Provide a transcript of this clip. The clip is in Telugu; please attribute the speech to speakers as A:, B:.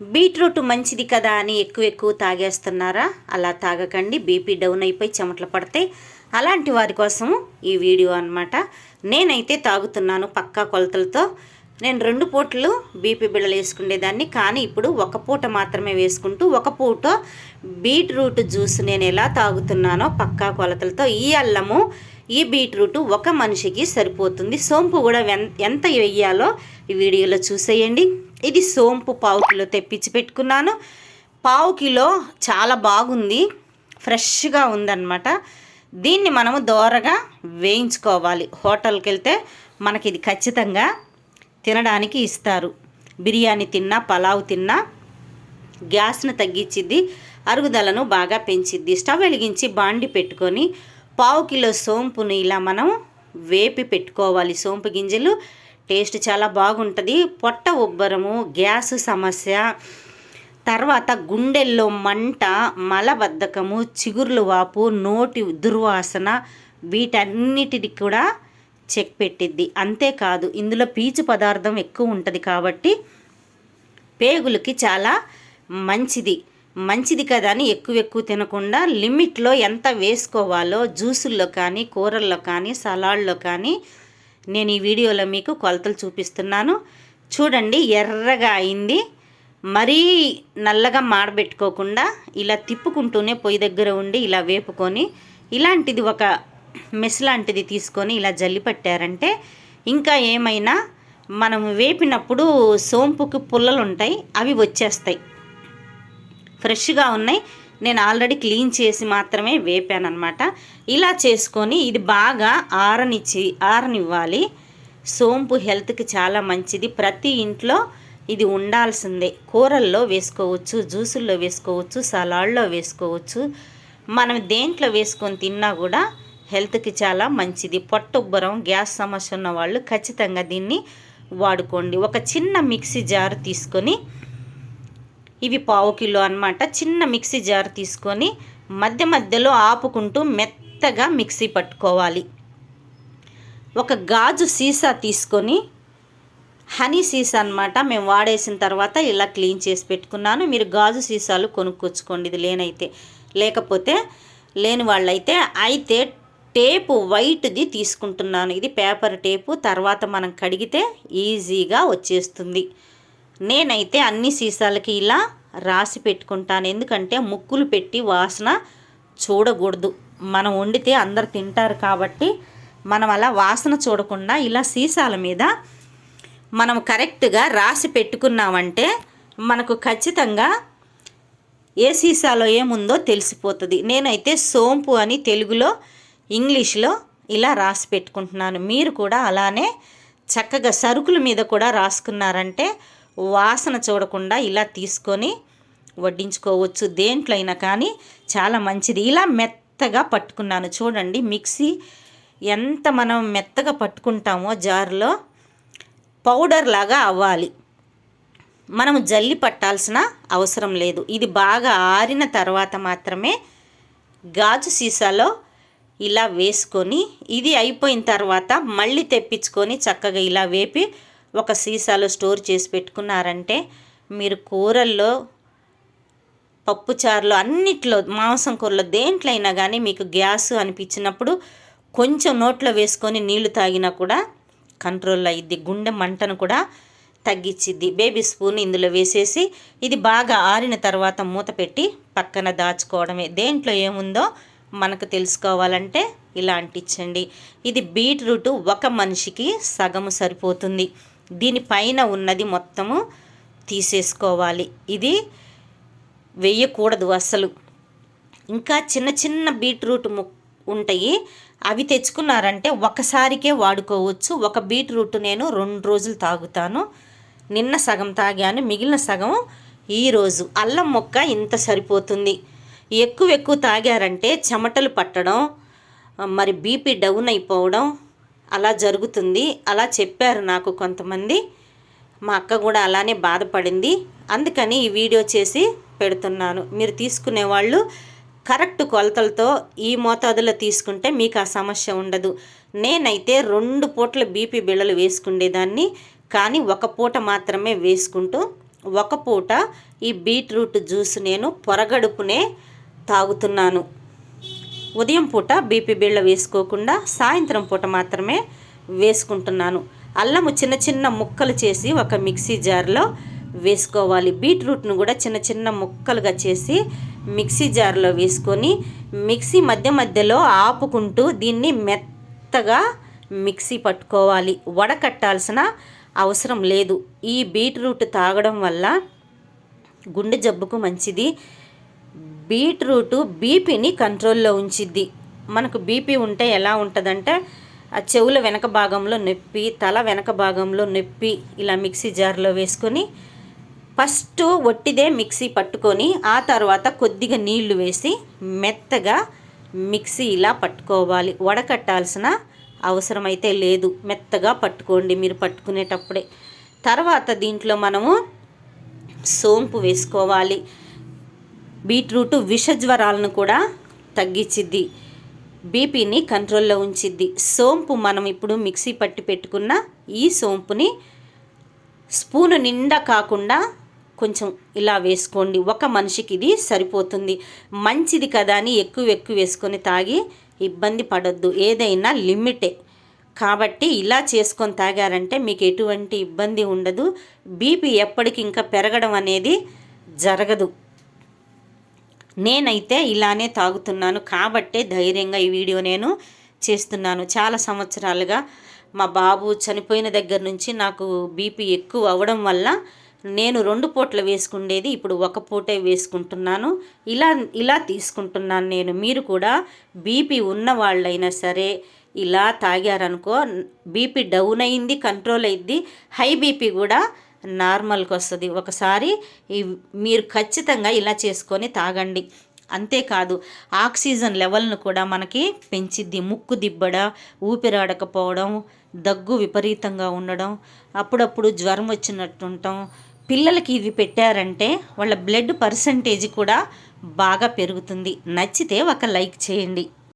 A: బీట్రూట్ మంచిది కదా అని ఎక్కువ ఎక్కువ తాగేస్తున్నారా? అలా తాగకండి. బీపీ డౌన్ అయిపోయి చెమటలు పడతాయి. అలాంటి వారి కోసం ఈ వీడియో అన్నమాట. నేనైతే తాగుతున్నాను పక్కా కొలతలతో. నేను రెండు పూటలు బీపీ బిళ్ళలు వేసుకునేదాన్ని. కానీ ఇప్పుడు ఒక పూట మాత్రమే వేసుకుంటూ ఒక పూట బీట్రూట్ జ్యూస్ నేను ఎలా తాగుతున్నానో పక్కా కొలతలతో. ఈ అల్లము ఈ బీట్రూట్ ఒక మనిషికి సరిపోతుంది. సోంపు కూడా ఎంత వెయ్యాలో ఈ వీడియోలో చూసేయండి. ఇది సోంపు పావు కిలో తెప్పించి పెట్టుకున్నాను. పావు కిలో చాలా బాగుంది. ఫ్రెష్గా ఉందన్నమాట. దీన్ని మనము దోరగా వేయించుకోవాలి. హోటల్కి వెళ్తే మనకి ఇది ఖచ్చితంగా తినడానికి ఇస్తారు. బిర్యానీ తిన్నా పలావ్ తిన్నా గ్యాస్ను తగ్గించిద్ది అరుగుదలను బాగా పెంచిద్ది. స్టవ్ వెలిగించి బాండి పెట్టుకొని పావు కిలో సోంపుని ఇలా మనం వేపి పెట్టుకోవాలి. సోంపు గింజలు టేస్ట్ చాలా బాగుంటుంది. పొట్ట ఉబ్బరము గ్యాస్ సమస్య తర్వాత గుండెల్లో మంట మలబద్ధకము చిగుర్లు వాపు నోటి దుర్వాసన వీటన్నిటికి కూడా చెక్ పెట్టిద్ది. అంతేకాదు ఇందులో పీచు పదార్థం ఎక్కువ ఉంటుంది కాబట్టి పేగులకి చాలా మంచిది. మంచిది కదా అని ఎక్కువ ఎక్కువ తినకుండా లిమిట్లో ఎంత వేసుకోవాలో జ్యూసుల్లో కానీ కూరల్లో కానీ సలాడ్లో కానీ నేను ఈ వీడియోలో మీకు కొలతలు చూపిస్తున్నాను. చూడండి ఎర్రగా అయింది. మరీ నల్లగా మాడబెట్టుకోకుండా ఇలా తిప్పుకుంటూనే పొయ్యి దగ్గర ఉండి ఇలా వేపుకొని ఇలాంటిది ఒక మెస్ లాంటిది తీసుకొని ఇలా జల్లి పట్టారంటే ఇంకా ఏమైనా మనం వేపినప్పుడు సోంపుకి పుల్లలు ఉంటాయి అవి వచ్చేస్తాయి. ఫ్రెష్గా ఉన్నాయి. నేను ఆల్రెడీ క్లీన్ చేసి మాత్రమే వేపాను అనమాట ఇలా చేసుకొని ఇది బాగా ఆరనిచ్చి ఆరనివ్వాలి. సోంపు హెల్త్కి చాలా మంచిది. ప్రతి ఇంట్లో ఇది ఉండాల్సిందే. కూరల్లో వేసుకోవచ్చు జ్యూసుల్లో వేసుకోవచ్చు సలాడ్లో వేసుకోవచ్చు. మనం దేంట్లో వేసుకొని తిన్నా కూడా హెల్త్కి చాలా మంచిది. పొట్టుబ్బరం గ్యాస్ సమస్య ఉన్న వాళ్ళు ఖచ్చితంగా దీన్ని వాడుకోండి. ఒక చిన్న మిక్సీ జారు తీసుకొని ఇవి పావు కిలో అన్నమాట. చిన్న మిక్సీ జార్ తీసుకొని మధ్య మధ్యలో ఆపుకుంటూ మెత్తగా మిక్సీ పట్టుకోవాలి. ఒక గాజు సీసా తీసుకొని హనీ సీసా అన్నమాట మేము వాడేసిన తర్వాత ఇలా క్లీన్ చేసి పెట్టుకున్నాను. మీరు గాజు సీసాలు కొనుక్కొచ్చుకోండి ఇది లేనైతే. లేకపోతే లేని వాళ్ళైతే అయితే టేపు వైట్ది తీసుకుంటున్నాను. ఇది పేపర్ టేపు. తర్వాత మనం కడిగితే ఈజీగా వచ్చేస్తుంది. నేనైతే అన్ని సీసాలకి ఇలా రాసి పెట్టుకుంటాను. ఎందుకంటే ముక్కులు పెట్టి వాసన చూడకూడదు. మనం వండితే అందరు తింటారు కాబట్టి మనం అలా వాసన చూడకుండా ఇలా సీసాల మీద మనం కరెక్ట్గా రాసి పెట్టుకున్నామంటే మనకు ఖచ్చితంగా ఏ సీసాలో ఏముందో తెలిసిపోతుంది. నేనైతే సోంపు అని తెలుగులో ఇంగ్లీష్లో ఇలా రాసి పెట్టుకుంటున్నాను. మీరు కూడా అలానే చక్కగా సరుకుల మీద కూడా రాసుకున్నారంటే వాసన చూడకుండా ఇలా తీసుకొని వడ్డించుకోవచ్చు. దేంట్లో అయినా కానీ చాలా మంచిది. ఇలా మెత్తగా పట్టుకున్నాను. చూడండి మిక్సీ ఎంత మనం మెత్తగా పట్టుకుంటామో జార్లో పౌడర్ లాగా అవ్వాలి. మనం జల్లి పట్టాల్సిన అవసరం లేదు. ఇది బాగా ఆరిన తర్వాత మాత్రమే గాజు సీసాలో ఇలా వేసుకొని ఇది అయిపోయిన తర్వాత మళ్ళీ తెప్పించుకొని చక్కగా ఇలా వేపి ఒక సీసాలో స్టోర్ చేసి పెట్టుకున్నారంటే మీరు కూరల్లో పప్పుచారులో అన్నిట్లో మాంసం కూరలో దేంట్లో అయినా కానీ మీకు గ్యాస్ అనిపించినప్పుడు కొంచెం నోట్లో వేసుకొని నీళ్ళు తాగినా కూడా కంట్రోల్ అయ్యిద్ది గుండె మంటను కూడా తగ్గించిద్ది బేబీ స్పూన్ ఇందులో వేసేసి ఇది బాగా ఆరిన తర్వాత మూత పెట్టి పక్కన దాచుకోవడమే. దేంట్లో ఏముందో మనకు తెలుసుకోవాలంటే ఇలా అంటించండి ఇది బీట్రూట్ ఒక మనిషికి సగము సరిపోతుంది. దీనిపైన ఉన్నది మొత్తము తీసేసుకోవాలి. ఇది వేయకూడదు అసలు. ఇంకా చిన్న చిన్న బీట్రూట్ ము ఉంటాయి. అవి తెచ్చుకున్నారంటే ఒకసారికే వాడుకోవచ్చు. ఒక బీట్రూట్ నేను రెండు రోజులు తాగుతాను. నిన్న సగం తాగాను. మిగిలిన సగం ఈరోజు అల్లం మొక్క ఇంత సరిపోతుంది. ఎక్కువ ఎక్కువ తాగారంటే చెమటలు పట్టడం మరి బీపీ డౌన్ అయిపోవడం అలా జరుగుతుంది. అలా చెప్పారు నాకు కొంతమంది. మా అక్క కూడా అలానే బాధపడింది. అందుకని ఈ వీడియో చేసి పెడుతున్నాను. మీరు తీసుకునే వాళ్ళు కరెక్ట్ కొలతలతో ఈ మోతాదులో తీసుకుంటే మీకు ఆ సమస్య ఉండదు. నేనైతే రెండు పూట్ల బీపీ బిళ్ళలు వేసుకునేదాన్ని కానీ ఒక పూట మాత్రమే వేసుకుంటూ ఒక పూట ఈ బీట్రూట్ జ్యూస్ నేను పొరగడుపునే తాగుతున్నాను. ఉదయం పూట బీపీ బిళ్ళ వేసుకోకుండా సాయంత్రం పూట మాత్రమే వేసుకుంటున్నాను. అల్లము చిన్న చిన్న ముక్కలు చేసి ఒక మిక్సీ జార్లో వేసుకోవాలి. బీట్రూట్ను కూడా చిన్న చిన్న ముక్కలుగా చేసి మిక్సీ జార్లో వేసుకొని మిక్సీ మధ్య మధ్యలో ఆపుకుంటూ దీన్ని మెత్తగా మిక్సీ పట్టుకోవాలి. వడకట్టాల్సిన అవసరం లేదు. ఈ బీట్రూట్ తాగడం వల్ల గుండె జబ్బుకు మంచిది. బీట్రూట్ బీపీని కంట్రోల్లో ఉంచిద్ది. మనకు బీపీ ఉంటే ఎలా ఉంటుందంటే ఆ చెవుల వెనక భాగంలో నొప్పి తల వెనక భాగంలో నొప్పి ఇలా మిక్సీ జార్లో వేసుకొని ఫస్ట్ ఒట్టిదే మిక్సీ పట్టుకొని ఆ తర్వాత కొద్దిగా నీళ్ళు వేసి మెత్తగా మిక్సీ ఇలా పట్టుకోవాలి. వడకట్టాల్సిన అవసరమైతే లేదు. మెత్తగా పట్టుకోండి మీరు పట్టుకునేటప్పుడే. తర్వాత దీంట్లో మనము సోంపు వేసుకోవాలి. బీట్రూట్ విషజ్వరాలను కూడా తగ్గించిద్ది. బీపీని కంట్రోల్లో ఉంచిద్ది. సోంపు మనం ఇప్పుడు మిక్సీ పట్టి పెట్టుకున్న ఈ సోంపుని స్పూను నిండా కాకుండా కొంచెం ఇలా వేసుకోండి. ఒక మనిషికి ఇది సరిపోతుంది. మంచిది కదా అని ఎక్కువ ఎక్కువ వేసుకొని తాగి ఇబ్బంది పడొద్దు. ఏదైనా లిమిటే. కాబట్టి ఇలా చేసుకొని తాగారంటే మీకు ఎటువంటి ఇబ్బంది ఉండదు. బీపీ ఎప్పటికి ఇంకా పెరగడం అనేది జరగదు. నేనైతే ఇలానే తాగుతున్నాను. కాబట్టే ధైర్యంగా ఈ వీడియో నేను చేస్తున్నాను. చాలా సంవత్సరాలుగా మా బాబు చనిపోయిన దగ్గర నుంచి నాకు బీపీ ఎక్కువ అవ్వడం వల్ల నేను రెండు పూట్లు వేసుకుండేది ఇప్పుడు ఒక పూటే వేసుకుంటున్నాను. ఇలా ఇలా తీసుకుంటున్నాను నేను. మీరు కూడా బీపీ ఉన్న వాళ్ళైనా సరే ఇలా తాగారనుకో బీపీ డౌన్ అయింది కంట్రోల్ అయింది హై బీపీ కూడా నార్మల్కి వస్తుంది. ఒకసారి ఈ మీరు ఖచ్చితంగా ఇలా చేసుకొని తాగండి. అంతేకాదు ఆక్సిజన్ లెవెల్ను కూడా మనకి పెంచిద్ది. ముక్కు దిబ్బడ ఊపిరాడకపోవడం దగ్గు విపరీతంగా ఉండడం అప్పుడప్పుడు జ్వరం వచ్చినట్టుండటం పిల్లలకి ఇది పెట్టారంటే వాళ్ళ బ్లడ్ పర్సంటేజ్ కూడా బాగా పెరుగుతుంది. నచ్చితే ఒక లైక్ చేయండి.